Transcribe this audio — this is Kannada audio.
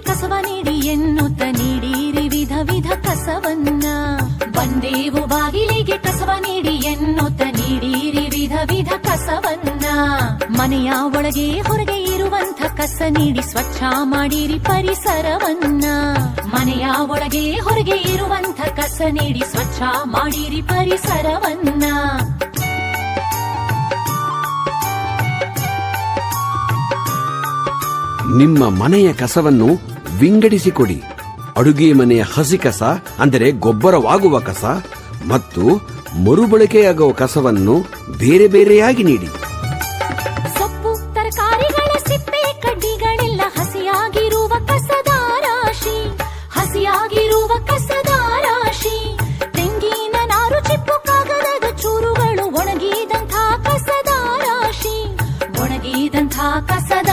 ಕಸವ ನೀಡಿ, ಎನ್ನುತ್ತ ನೀಡಿರಿ ವಿಧ ವಿಧ ಕಸವನ್ನ. ಬಂದೇವು ಬಾಗಿಲಿಗೆ ಕಸವ ನೀಡಿ, ಎನ್ನುತ್ತ ನೀಡಿರಿ ವಿಧ ವಿಧ ಕಸವನ್ನ. ಮನೆಯ ಒಳಗೆ ಹೊರಗೆ ಇರುವಂಥ ಕಸ ನೀಡಿ, ಸ್ವಚ್ಛ ಮಾಡಿರಿ ಪರಿಸರವನ್ನ. ಮನೆಯ ಒಳಗೆ ಹೊರಗೆ ಇರುವಂಥ ಕಸ ನೀಡಿ, ಸ್ವಚ್ಛ ಮಾಡಿರಿ ಪರಿಸರವನ್ನ. ನಿಮ್ಮ ಮನೆಯ ಕಸವನ್ನು ವಿಂಗಡಿಸಿಕೊಡಿ. ಅಡುಗೆ ಮನೆಯ ಹಸಿ ಕಸ, ಅಂದರೆ ಗೊಬ್ಬರವಾಗುವ ಕಸ, ಮತ್ತು ಮರುಬಳಕೆಯಾಗುವ ಕಸವನ್ನು ಬೇರೆ ಬೇರೆಯಾಗಿ ನೀಡಿ. ಸೊಪ್ಪು, ತರಕಾರಿಗಳ ಸಿಪ್ಪೆ, ಕಡ್ಡಿಗಳೆಲ್ಲ ಹಸಿಯಾಗಿರುವ ಕಸದ ರಾಶಿ, ಹಸಿಯಾಗಿರುವ ಕಸದ ರಾಶಿ. ತೆಂಗಿನ ನಾರು ಚಿಪ್ಪು, ಕಾಗದದ ಚೂರುಗಳು ಒಣಗಿದಂಥ ಕಸದ ರಾಶಿ. ಒಣಗಿದಂಥ ಕಸದ